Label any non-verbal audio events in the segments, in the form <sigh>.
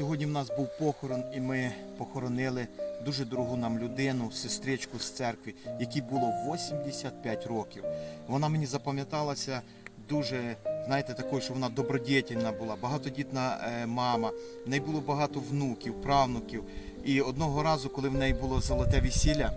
Сьогодні в нас був похорон, і ми похоронили дуже дорогу нам людину, сестричку з церкви, якій було 85 років. Вона мені запам'яталася дуже, знаєте, такою, що вона добродітельна була, багатодітна е, мама. В неї було багато внуків, правнуків. І одного разу, коли в неї було золоте весілля,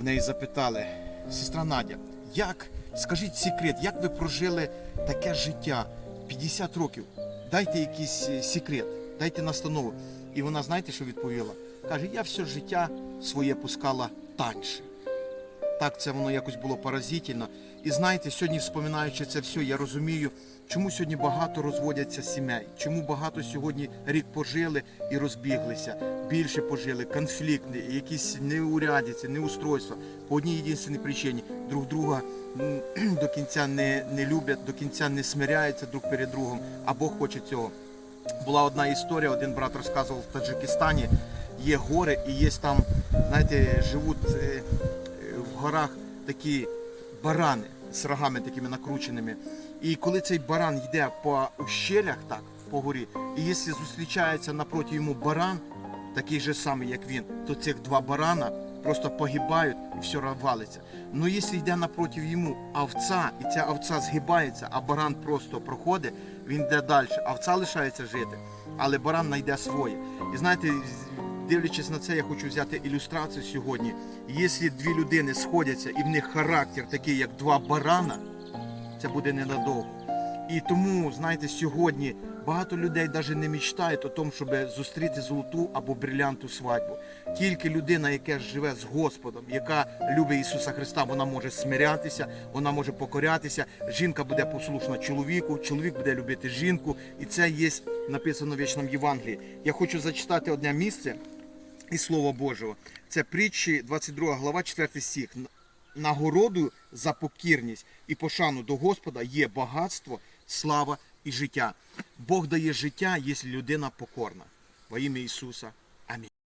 в неї запитали, сестра Надя, як, скажіть секрет, як ви прожили таке життя 50 років? Дайте якийсь е, секрет, дайте настанову. І вона, знаєте, що відповіла? Каже, я все життя своє пускала таньше. Так це воно якось було поразительно. І знаєте, сьогодні, вспоминаючи це все, я розумію, чому сьогодні багато розводяться сімей, чому багато сьогодні рік пожили і розбіглися, більше пожили, конфлікти, якісь неурядиці, неустройства. По одній єдинственній причині друг друга <clears throat> до кінця не, не люблять, до кінця не смиряються друг перед другом, а Бог хоче цього. Була одна історія, один брат розказував в Таджикистані, є гори і є там, знаєте, живуть е, е, в горах такі барани з рогами такими накрученими. І коли цей баран йде по ущелях, так, по горі, і якщо зустрічається напроти йому баран, такий же самий, як він, то цих два барана просто погибають і все валиться. Ну якщо йде напроти йому овця, і ця овця згибається, а баран просто проходить, він йде далі, овця лишається жити, але баран знайде своє. І знаєте, дивлячись на це, я хочу взяти ілюстрацію сьогодні. Якщо дві людини сходяться і в них характер такий, як два барана, це буде ненадовго. І тому, знаєте, сьогодні багато людей навіть не мечтають о тому, щоб зустріти золоту або брилянту свадьбу. Тільки людина, яка живе з Господом, яка любить Ісуса Христа, вона може смирятися, вона може покорятися. Жінка буде послушна чоловіку, чоловік буде любити жінку, і це є написано в вічному Євангелії. Я хочу зачитати одне місце із Слова Божого. Це притчі, 22 глава, 4 стих. Нагородою за покірність і пошану до Господа є багатство, слава і життя. Бог дає життя, якщо людина покорна. Во ім'я Ісуса.